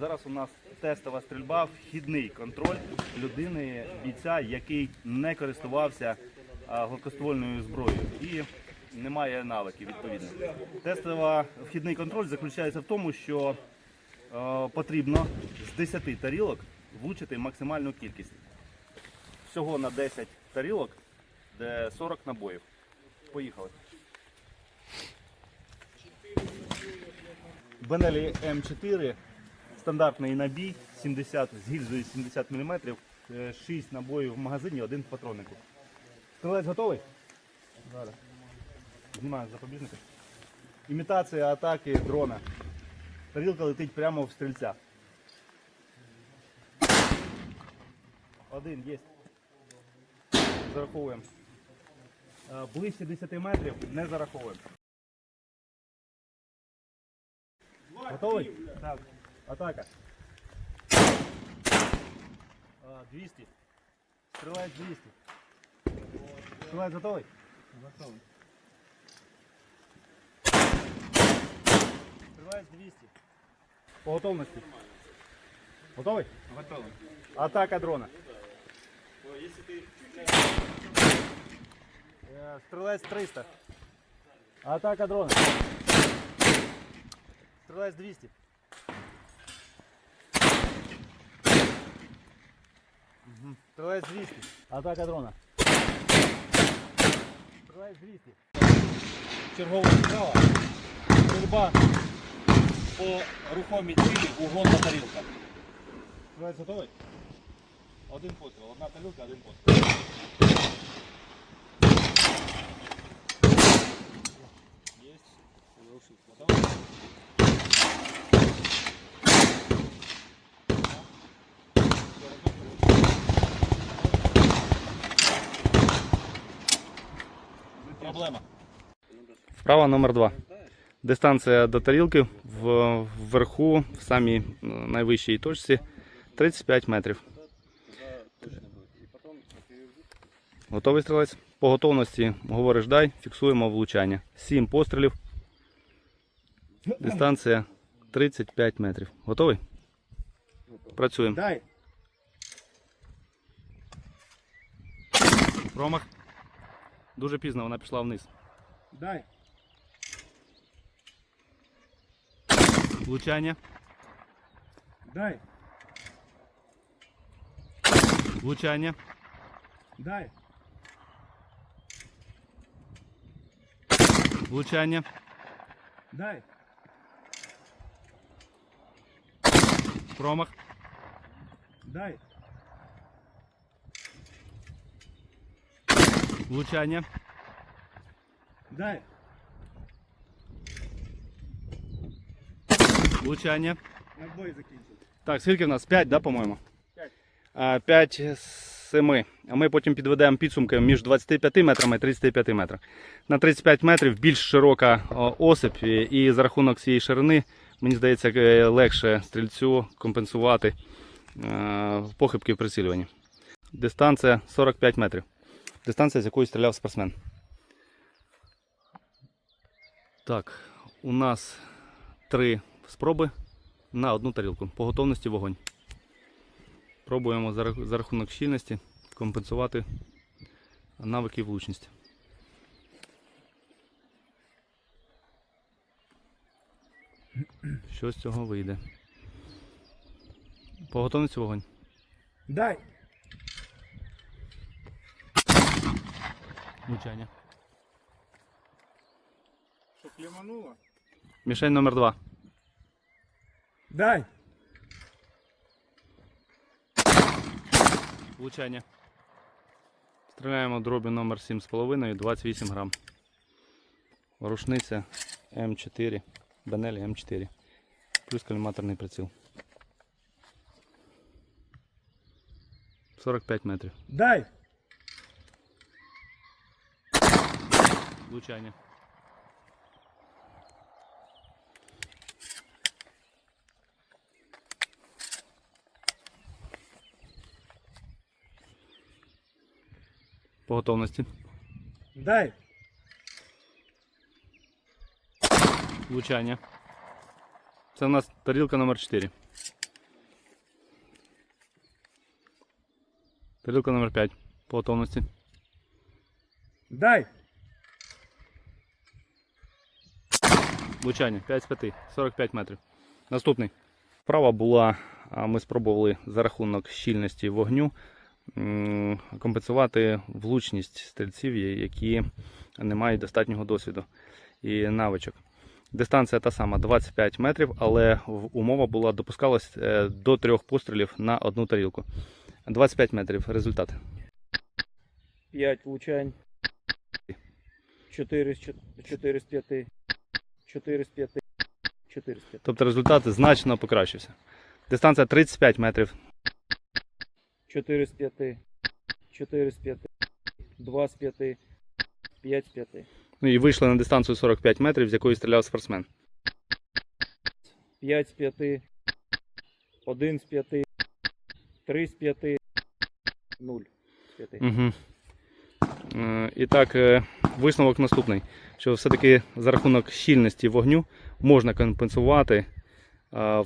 Зараз у нас тестова стрільба, вхідний контроль людини, бійця, який не користувався гладкоствольною зброєю і не має навиків відповідно. Тестова вхідний контроль заключається в тому, що е, потрібно з 10 тарілок влучити максимальну кількість. Всього на 10 тарілок, де 40 набоїв. Поїхали. Бенелі М4, стандартний набій, 70, з гільзою 70 мм, 6 набоїв в магазині, один в патроннику. Стрілець готовий? Зараз. Знімаю запобіжника. Імітація атаки дрона. Тарілка летить прямо в стрільця. Один є. Зараховуємо. Е, Ближче 10 метрів не зараховуємо. Готовий? Так. Атака. А, 200. Стрілець 200. Стрілець готовий? Готовий. Стрілець 200. По готовності. Готовий? Готовий. Атака дрона. Е, Стрілець 300. Атака дрона. Стрілець 200. Мгм. Стрілець 200. Атака дрона. Стрілець 200. Чергова справа. Стрільба по рухомій цілі угонна тарілка. Стрілець готовий? Один постріл, одна тарілка, один постріл. Завершив. Готовий? Проблема. Вправа номер 2. Дистанція до тарілки вверху, в самій е, найвищій точці 35 метрів. Готовий стрілець? По готовності говориш дай, фіксуємо влучання. 7 пострілів. Дистанція 35 метрів. Готовий? Працюємо. Дай. Промах. Дуже пізно вона пішла вниз. Дай. Влучання. Дай. Влучання. Дай. Влучання. Дай. Промах. Дай. Влучання. Дай. Влучання. Набой закінчив. Так, скільки в нас? 5, да, по-моєму? П'ять. 5 з 7. А ми потім підведемо підсумки між 25 метрами і 35 метрами. На 35 метрів більш широка осип, і, і за рахунок цієї ширини, мені здається, е, легше стрільцю компенсувати е, похибки в прицілюванні. Дистанція 45 метрів. Дистанція, з якої стріляв спортсмен. Так, у нас три спроби на одну тарілку. По готовності вогонь. Пробуємо за рахунок щільності компенсувати навики і влучність. Що з цього вийде? По готовності вогонь. Дай. Влучання. Що клемануло? Мішень номер 2 Дай. Влучання. Стріляємо дробі номер 7,5 28 грам. Рушниця М4. Бенелі М4. Плюс каліматорний приціл. 45 метрів. Дай. влучання. По готовності. Дай. Влучання. Це у нас тарелка номер 4 Тарелка номер 5 по готовності. Дай! Влучання 5 з 5, 45 метрів. Наступний. Вправа була, ми спробували за рахунок щільності вогню компенсувати влучність стрільців, які не мають достатнього досвіду і навичок. Дистанція та сама 25 метрів, але умова була допускалась е, до трьох пострілів на одну тарілку. 25 метрів результат. 5 влучань. 4 з 4 з 5. 4 з 5. 4 з 5. Тобто результат значно покращився. Дистанція 35 метрів. 4 з 5. 4 з 5. 2 з 5. 5 з 5. Ну і вийшли на дистанцію 45 метрів, з якої стріляв спортсмен. 5 з 5. 1 з 5. 3 з 5. 0 з 5. Угу. І так, е, висновок наступний: що все-таки за рахунок щільності вогню можна компенсувати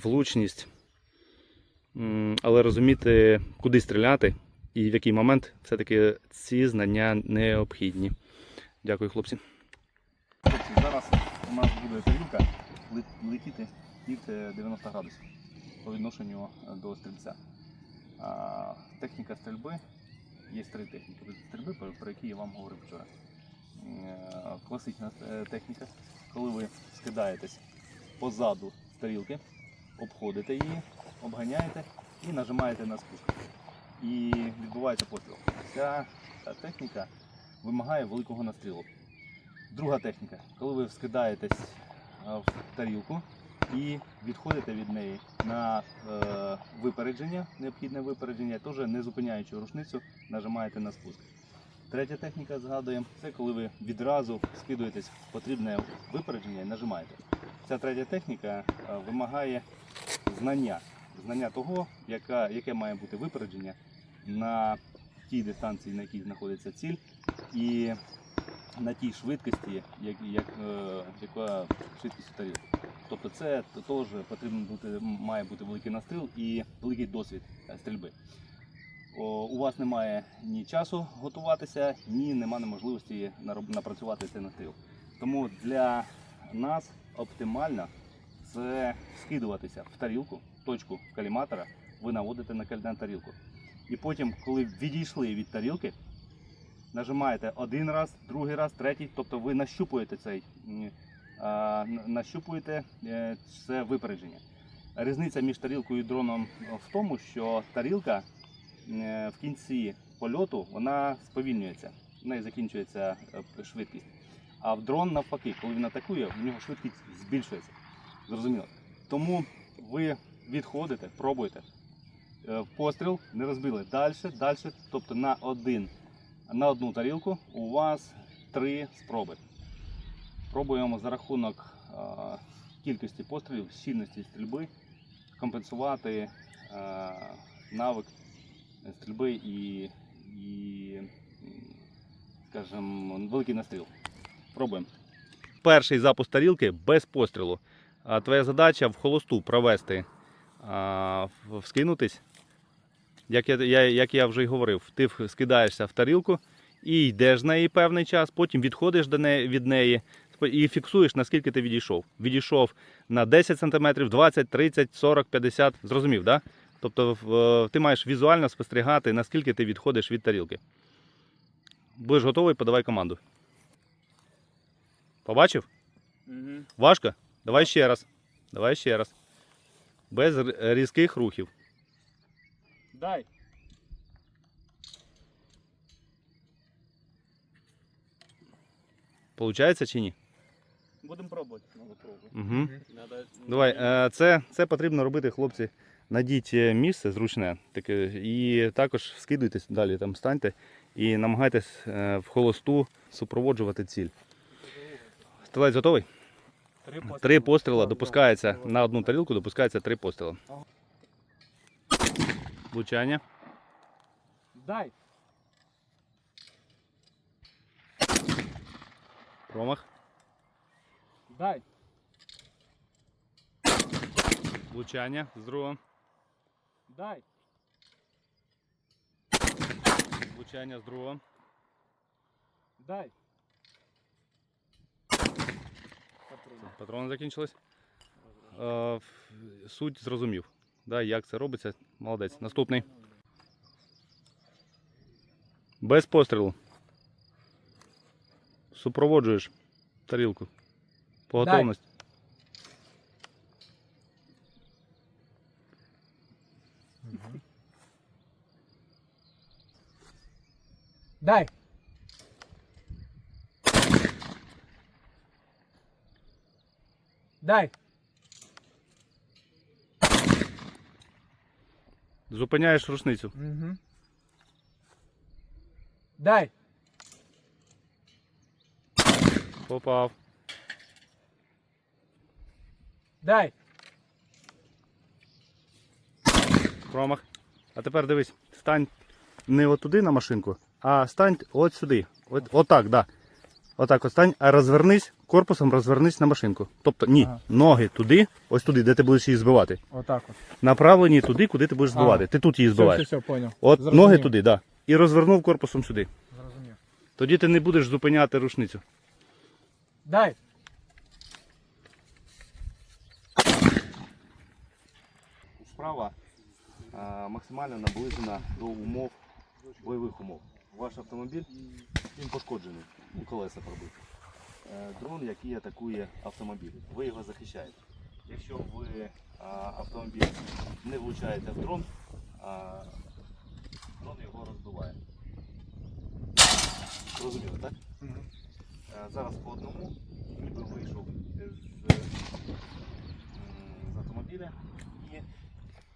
влучність, але розуміти, куди стріляти і в який момент все-таки ці знання необхідні. Дякую, хлопці. Хлопці, зараз у нас буде тарілка летіти під е, 90 градусів по відношенню е, до стрільця. Техніка стрільби, є три техніки стрільби, про, які я вам говорив вчора. Е, Класична е, техніка, коли ви скидаєтесь позаду тарілки, обходите її, обганяєте і нажимаєте на спуск. І відбувається постріл. Ця техніка вимагає великого настрілу. Друга техніка, коли ви скидаєтесь е, в тарілку і відходите від неї на е, випередження, необхідне випередження, теж не зупиняючи рушницю, нажимаєте на спуск. Третя техніка, згадуємо, це коли ви відразу скидуєтесь в потрібне випередження і нажимаєте. Ця третя техніка е, вимагає знання, знання того, яка, яке має бути випередження на тій дистанції, на якій знаходиться ціль, і на тій швидкості, як, як, е, яка швидкість у. Тобто це теж потрібно бути, має бути великий настріл і великий досвід е, стрільби. О, у вас немає ні часу готуватися, ні немає можливості напрацювати цей настріл. Тому для нас оптимально це скидуватися в тарілку, точку каліматора, ви наводите на тарілку. І потім, коли відійшли від тарілки, нажимаєте один раз, другий раз, третій, тобто ви нащупуєте цей нащупуєте е, це випередження. Різниця між тарілкою і дроном в тому, що тарілка е, в кінці польоту вона сповільнюється, в неї закінчується е, швидкість. А в дрон навпаки, коли він атакує, в нього швидкість збільшується. Зрозуміло. Тому ви відходите, пробуєте. Постріл не розбили далі, далі, тобто на один на одну тарілку у вас три спроби. Пробуємо за рахунок е, кількості пострілів, щільності стрільби компенсувати е, навик стрільби і, і скажімо, великий настріл. Пробуємо. Перший запуск тарілки без пострілу. Твоя задача в холосту провести, вскинутись. Як я, я, як я вже й говорив, ти скидаєшся в тарілку і йдеш з неї певний час, потім відходиш до неї, від неї і фіксуєш, наскільки ти відійшов. Відійшов на 10 см, 20, 30, 40, 50. Зрозумів, так? Да? Тобто е, ти маєш візуально спостерігати, наскільки ти відходиш від тарілки. Будеш готовий, подавай команду. Побачив? Угу. Важко? Давай ще раз. Давай ще раз. Без різких рухів. Дай. Получається чи ні? Будемо пробувати. Угу. Давай, е, це, це потрібно робити, хлопці. Найдіть е, місце зручне, таке, і також скидуйтесь далі, там станьте і намагайтесь е, в холосту супроводжувати ціль. Стрілець готовий? Три постріла допускається на одну тарілку, допускається три постріли. Влучання. Дай. Промах. Дай. Влучання з другого. Дай. Влучання з другого. Дай. Патрони закінчились. Суть зрозумів. Да, як це робиться. Молодець. Наступний. Без пострілу. Супроводжуєш тарілку. По Дай. готовності. Дай. Дай. Зупиняєш рушницю. Угу. Дай. Попав. Дай. Промах. А тепер дивись, стань не отуди на машинку, а стань от сюди. От, отак, да. Отак от стань, а розвернись, корпусом розвернись на машинку. Тобто ні, Ага. ноги туди, ось туди, де ти будеш її збивати. Отак от. Направлені туди, куди ти будеш збивати. Ага. Ти тут її збиваєш. все, все, понял. От Зрозумів. ноги туди, да. І розвернув корпусом сюди. Зрозумів. Тоді ти не будеш зупиняти рушницю. Дай. Справа а, максимально наближена до умов бойових умов. Ваш автомобіль він пошкоджений, ну, колеса пробиті. Е, Дрон, який атакує автомобіль, ви його захищаєте. Якщо ви автомобіль не влучаєте в дрон, дрон його розбиває. Зрозуміло, так? Е, Зараз по одному, ніби вийшов з, з автомобіля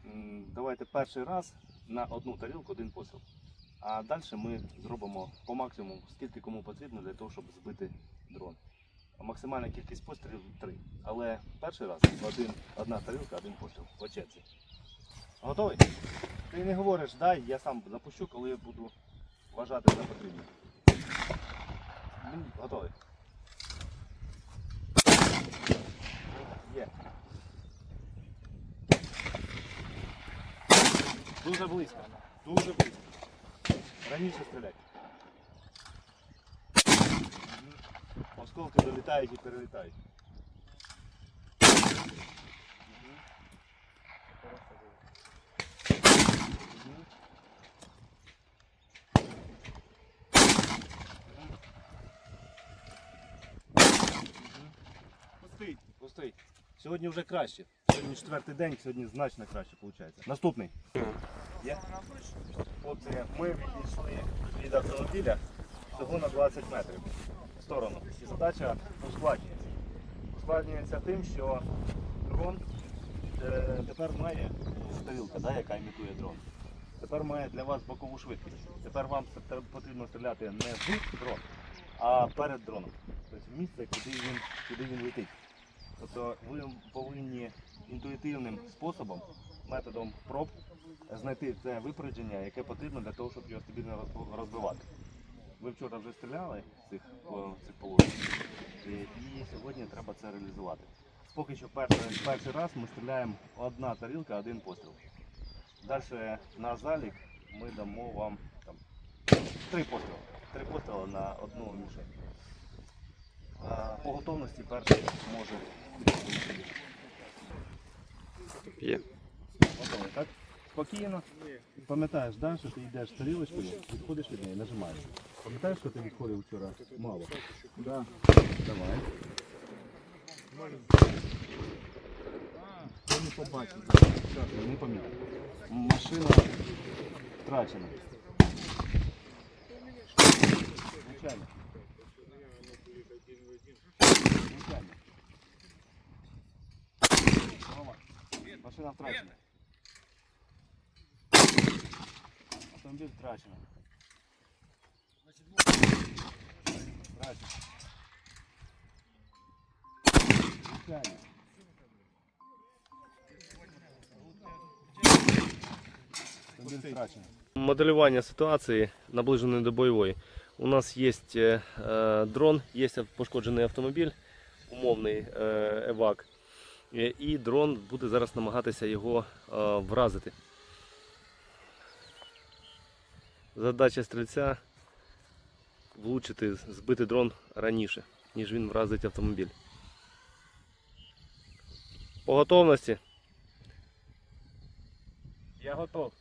і давайте перший раз на одну тарілку один постріл. А далі ми зробимо по максимуму, скільки кому потрібно для того, щоб збити дрон. Максимальна кількість пострілів три. Але перший раз один, одна тарілка, один постріл. По черзі. Готовий? Ти не говориш, дай, я сам запущу, коли я буду вважати за потрібне. Готовий. Є. Дуже близько. Дуже близько. Раніше стріляй. Осколки долітають і перелітають. Сьогодні вже краще. Сьогодні четвертий день, сьогодні значно краще виходить. Наступний. Є? Хлопці, ми відійшли від автомобіля всього на 20 метрів сторону. І задача ускладнюється. Ускладнюється тим, що дрон е, тепер має тарілка, да, яка імітує дрон. Тепер має для вас бокову швидкість. Тепер вам потрібно стріляти не в дрон, а перед дроном. Тобто в місце, куди він, куди він летить. Тобто ви повинні інтуїтивним способом, методом проб, знайти це випередження, яке потрібно для того, щоб його стабільно розбивати. Ви вчора вже стріляли з цих, цих положень, і, і сьогодні треба це реалізувати. Поки що перший, перший раз ми стріляємо одна тарілка, один постріл. Далі на залік ми дамо вам там, три постріли. Три постріли на одну мішень. По готовності перший може. Є. Готовий, так? Спокійно. Пам'ятаєш, да, що ти йдеш тарілочкою, відходиш від неї, нажимаєш. Пам'ятаєш, що ти відходив вчора мало? Да. Давай. Я не побачив. Так, не помітив. Машина втрачена. Звичайно. Звичайно. Рома, Машина втрачена. Автомобіль втрачено. Моделювання ситуації наближеної до бойової. У нас є е, е, дрон, є пошкоджений автомобіль, умовний евак. Е, І дрон буде зараз намагатися його вразити. Задача стрільця влучити, збити дрон раніше, ніж він вразить автомобіль. По готовності. Я готов.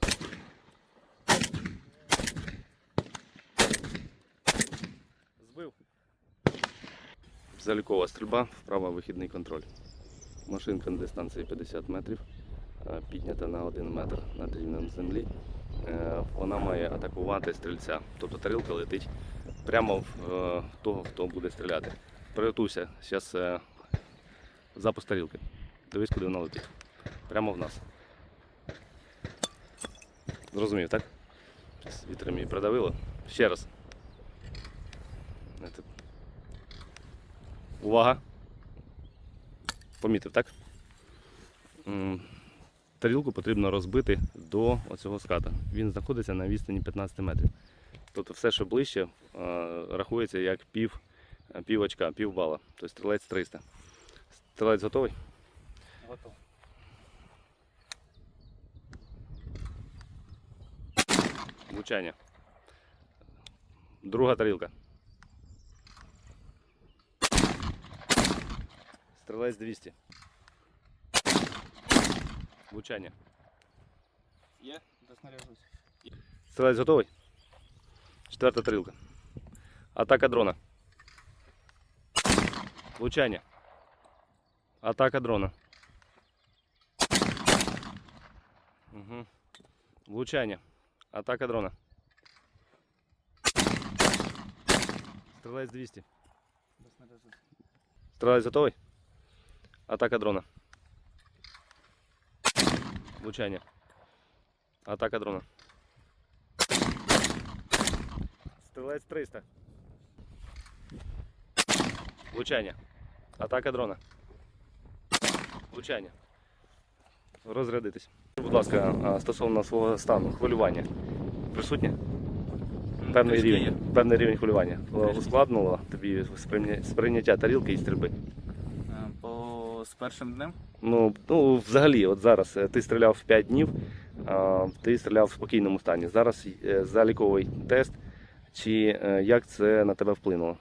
Збив. Залікова стрільба, вправо вихідний контроль. Машинка на дистанції 50 метрів, е, піднята на 1 метр над рівнем землі. Е, Вона має атакувати стрільця. Тобто тарілка летить прямо в е, того, хто буде стріляти. Приготуйся, зараз запуск тарілки. Дивись, куди вона летить. Прямо в нас. Зрозумів, так? Вітром її придавило. Ще раз. Увага. Помітив, так? Тарілку потрібно розбити до оцього ската. Він знаходиться на відстані 15 метрів. Тобто все, що ближче, е, рахується як пів, е, пів очка, пів бала. Тобто стрілець 300. Стрілець готовий? Готов. Влучання. Друга тарілка. Стрілець 200. Влучання. Є? Доснаряжусь. Стрілець готовий? Четверта тарілка. Атака дрона. Влучання. Атака дрона. Угу. Влучання. Атака дрона. Стрілець 200. Доснаряжусь. Стрілець готовий? Атака дрона. Влучання. Атака дрона. Стрілець 300. Влучання. Атака дрона. Влучання. Розрядитись. Будь ласка, стосовно свого стану, хвилювання. Присутнє? Певний Трішки рівень, певний рівень хвилювання. Ускладнило тобі сприйня- сприйняття тарілки і стрільби. Е, По з першим днем Ну, ну, взагалі, от зараз е, ти стріляв в 5 днів, а, ти стріляв в спокійному стані. Зараз е, заліковий тест. Чи е, як це на тебе вплинуло?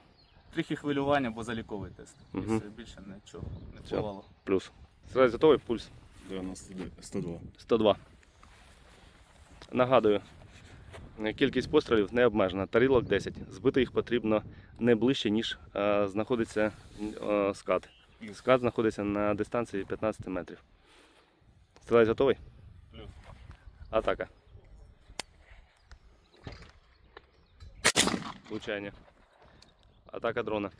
трохи хвилювання, бо заліковий тест. І все, більше нічого не Все. впливало. Плюс. Стріляй готовий, пульс 102. 102. Нагадую, кількість пострілів не обмежена. Тарілок 10. Збити їх потрібно не ближче, ніж е, знаходиться е, скат. Скат знаходиться на дистанції 15 метрів. Стріляй готовий? Плюс. Атака. Влучання. Атака дрона.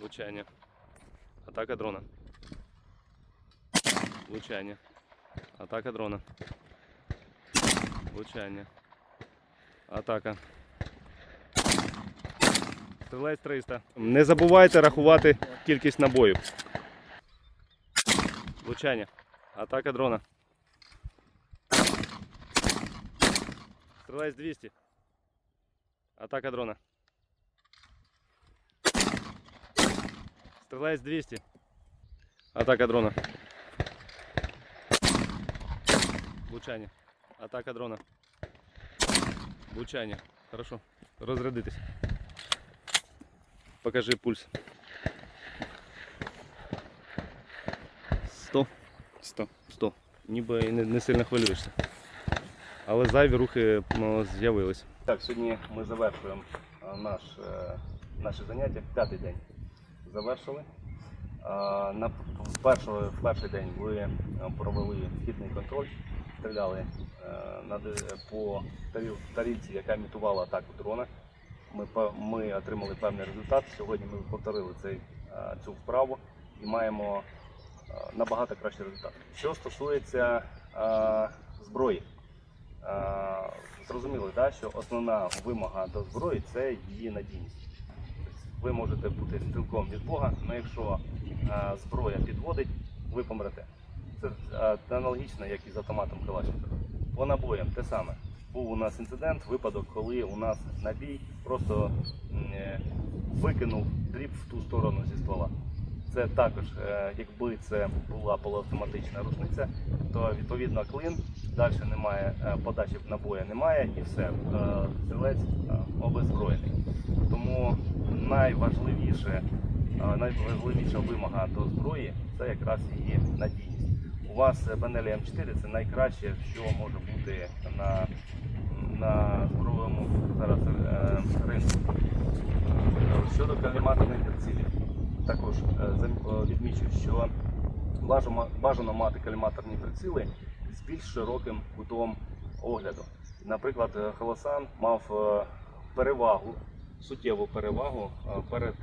Влучання. Атака дрона. Влучання. Атака дрона. Влучання. Атака. Стрілець 300. Не забувайте рахувати кількість набоїв. Влучання. Атака дрона. Стрілець 200. Атака дрона. Стрілець 200. Атака дрона. Влучання. Атака дрона. Влучання. Хорошо. Розрядитись. Покажи пульс. 100. 100. 100. Ніби і не, не сильно хвилюєшся. Але зайві рухи ну, з'явились. Так, сьогодні ми завершуємо а, наш, е, наше заняття, п'ятий день. Завершили. На в перший, перший день ви е, провели вхідний контроль, стріляли е, по таріл- тарілці, яка імітувала атаку дрона. Ми, ми отримали певний результат. Сьогодні ми повторили цей, е, цю вправу і маємо е, набагато кращий результат. Що стосується е, зброї, е, зрозуміло, да, що основна вимога до зброї це її надійність. Тобто Ви можете бути стрілком від Бога, але якщо е, зброя підводить, ви помрете. Це е, аналогічно, як і з автоматом Калашникова. По набоям те саме. Був у нас інцидент, випадок, коли у нас набій просто викинув дріб в ту сторону зі ствола. Це також, е, якби це була полуавтоматична рушниця, то відповідно клин, далі немає е, подачі набою, немає і все. е, Стрілець обеззброєний. Тому найважливіше, найважливіша вимога до зброї це якраз її надійність. У вас панелі М4 це найкраще, що може бути на, на збройному зараз ринку. Щодо каліматорних прицілів, також е, е, відмічу, що бажано, мати каліматорні приціли з більш широким кутом огляду. Наприклад, е, Холосан мав перевагу, суттєву перевагу перед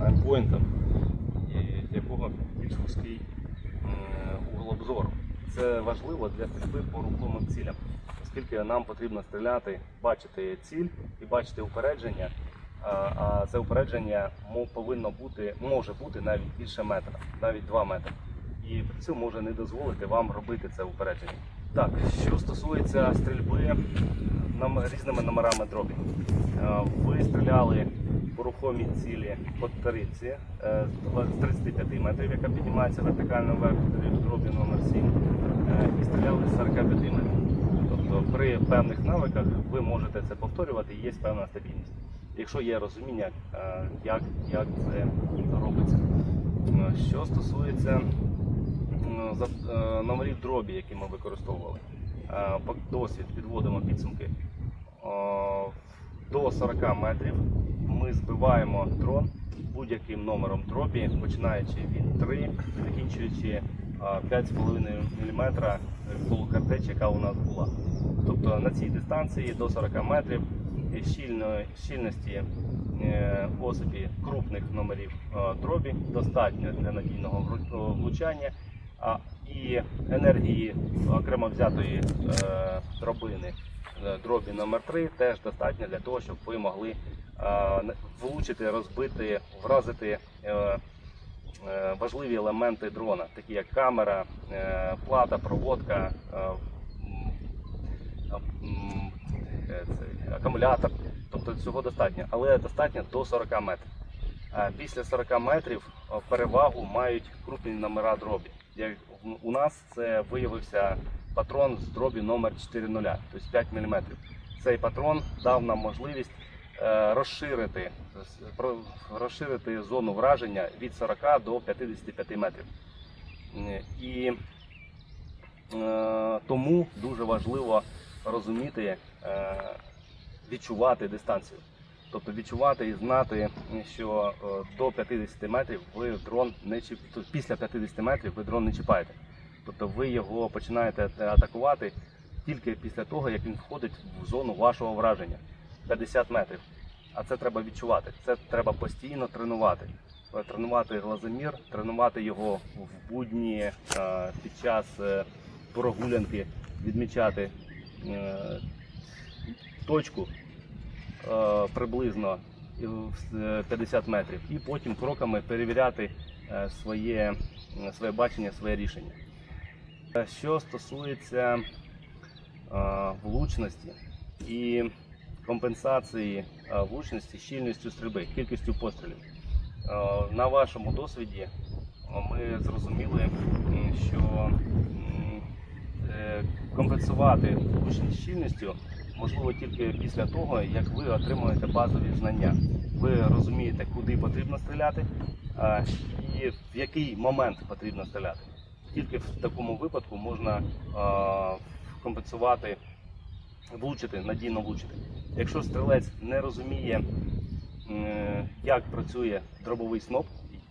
аймпоінтом, якого більш вузький угол обзору. Це важливо для стрільби по рухомим цілям, оскільки нам потрібно стріляти, бачити ціль і бачити упередження. А, це упередження повинно бути, може бути навіть більше метра, навіть 2 метри. І приціл може не дозволити вам робити це упередження. Так, що стосується стрільби різними номерами дробів. Е, Ви стріляли по рухомій цілі по тарілці е, з 35 метрів, яка піднімається вертикально вверх дробі номер 7, е, і стріляли з 45 метрів. Тобто при певних навиках ви можете це повторювати і є певна стабільність. Якщо є розуміння, е, як, як це робиться. Е, Що стосується е, номерів дробі, які ми використовували, досвід підводимо підсумки. До 40 метрів ми збиваємо дрон будь-яким номером дробі, починаючи від 3, закінчуючи е, 5,5 мм полукартеч, яка у нас була. Тобто на цій дистанції до 40 метрів щільної, щільності е, осипі крупних номерів е, дробі достатньо для надійного влучання. І енергії окремо взятої е, дробини е, дробі номер 3 теж достатньо для того, щоб ви могли е, влучити, розбити, вразити е, е, важливі елементи дрона, такі як камера, е, плата, проводка, е, е, акумулятор. Тобто цього достатньо, але достатньо до 40 метрів. Після 40 метрів перевагу мають крупні номера дробі. Як у нас це виявився патрон з дробі номер 4.0, тобто 5 мм. Цей патрон дав нам можливість е, розширити, розширити зону враження від 40 до 55 метрів. І е, тому дуже важливо розуміти, е, відчувати дистанцію. Тобто відчувати і знати, що е, до 50 метрів ви дрон не чіп... після 50 метрів ви дрон не чіпаєте. Тобто ви його починаєте атакувати тільки після того, як він входить в зону вашого враження 50 метрів. А це треба відчувати. Це треба постійно тренувати. Е, Тренувати глазомір, тренувати його в будні е, під час е, прогулянки, відмічати е, точку е, приблизно і в- е, 50 метрів, і потім кроками перевіряти е, своє, своє бачення, своє рішення. Що стосується влучності і компенсації влучності щільністю стрільби, кількістю пострілів. На вашому досвіді ми зрозуміли, що компенсувати влучність щільністю можливо тільки після того, як ви отримуєте базові знання. Ви розумієте, куди потрібно стріляти і в який момент потрібно стріляти. Тільки в такому випадку можна компенсувати, влучити, надійно влучити. Якщо стрілець не розуміє, як працює дробовий сноп,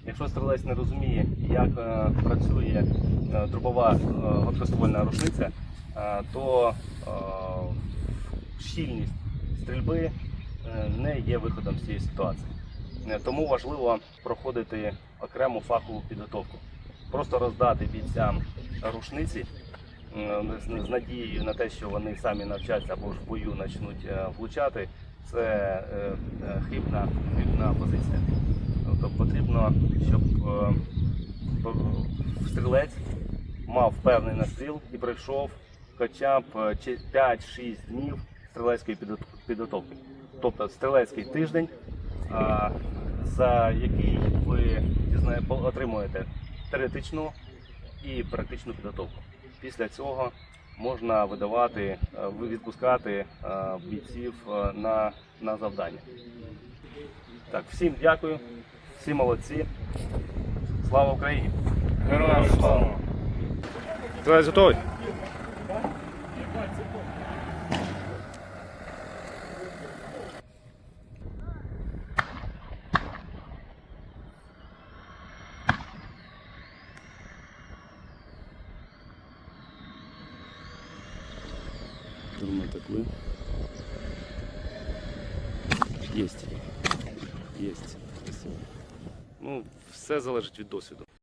якщо стрілець не розуміє, як е, працює е, дробова е, гладкоствольна рушниця, то щільність стрільби е, не є виходом з цієї ситуації. Е, Тому важливо проходити окрему фахову підготовку. Просто роздати бійцям рушниці е, з надією на те, що вони самі навчаться або ж в бою почнуть влучати, це хибна, хибна позиція. Тобто потрібно, щоб стрілець мав певний настріл і пройшов хоча б е, 5-6 днів стрілецької підготовки. Тобто стрілецький тиждень, за який ви отримуєте теоретичну і практичну підготовку. Після цього можна видавати, відпускати бійців на, на завдання. Так, всім дякую, всі молодці. Слава Україні! Героям слава! Готовий? Дрон атакує. Єсть. Єсть. Красиво. Ну, все залежить від досвіду.